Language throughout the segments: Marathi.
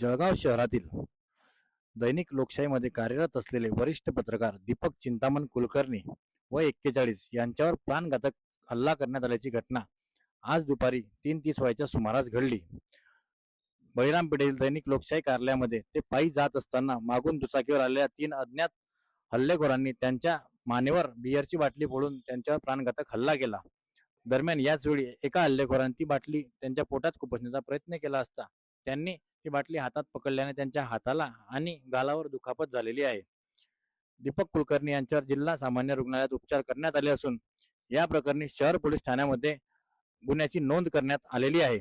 जळगाव शहरातील दैनिक लोकशाहीमध्ये कार्यरत असलेले वरिष्ठ पत्रकार दीपक चिंतामण कुलकर्णी व एक्केचाळीस यांच्यावर प्राणघातक हल्ला करण्यात आल्याची घटना आज दुपारी तीन तीस वयाच्या सुमारास घडली. बळीरामपेठेतील दैनिक लोकशाही कार्यालयामध्ये ते पायी जात असताना मागून दुचाकीवर आलेल्या तीन अज्ञात हल्लेखोरांनी त्यांच्या मानेवर बियरची बाटली फोडून त्यांच्यावर प्राणघातक हल्ला केला. दरम्यान याच वेळी एका हल्लेखोरांनी ती बाटली त्यांच्या पोटात खुपसण्याचा प्रयत्न केला असता त्यांनी ती बाटली हातात पकडल्याने त्यांच्या हाताला आणि गालावर दुखापत झालेली आहे. दीपक कुलकर्णी यांच्यावर जिल्हा सामान्य रुग्णालयात उपचार करण्यात आले असून या प्रकरणी शहर पोलीस ठाण्यामध्ये गुन्ह्याची नोंद करण्यात आलेली आहे.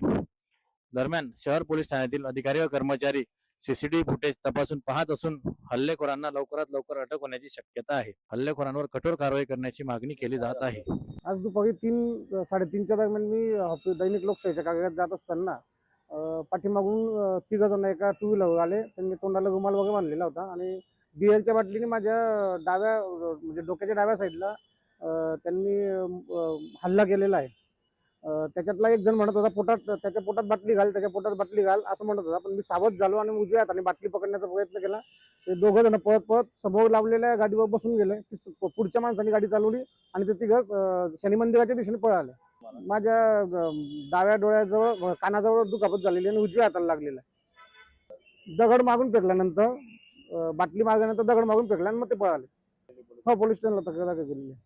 दरम्यान शहर पोलीस ठाण्यातील अधिकारी व कर्मचारी सीसीटीव्ही फुटेज तपासून पाहत असून हल्लेखोरांना लवकरात लवकर अटक होण्याची शक्यता आहे. हल्लेखोरांवर कठोर कारवाई करण्याची मागणी केली जात आहे. आज दुपारी तीन साडेतीनच्या दरम्यान मी दैनिक लोकशाहीच्या कागदात जात असताना पाठीमागून तिघ जण एका टू व्हीलरवर आले. त्यांनी तोंडाला रुमाल वगैरे बांधलेला होता. आणि बियरच्या बाटलीने माझ्या डाव्या म्हणजे डोक्याच्या डाव्या साईडला त्यांनी हल्ला केलेला आहे. त्याच्यातला एक जण म्हणत होता पोटात त्याच्या पोटात बाटली घाल त्याच्या पोटात बाटली घाल असं म्हणत होता. पण मी सावध झालो आणि उजव्या हाताने बाटली पकडण्याचा प्रयत्न केला. ते दोघं जण पळत पळत समोर लावलेल्या गाडीवर बसून गेले. ती पुढच्या माणसाने गाडी चालवली आणि ते तिघं शनी मंदिराच्या दिशेने पळाले. माझ्या डाव्या डोळ्याजवळ कानाजवळ दुखापत झालेली आणि उजव्या हाताला लागलेला आहे. दगड मागून फेकल्यानंतर बाटली मागल्यानंतर दगड मागून फेकला आणि मग ते पळाले. हो पोलीस स्टेशनला तक्रार केलेली आहे.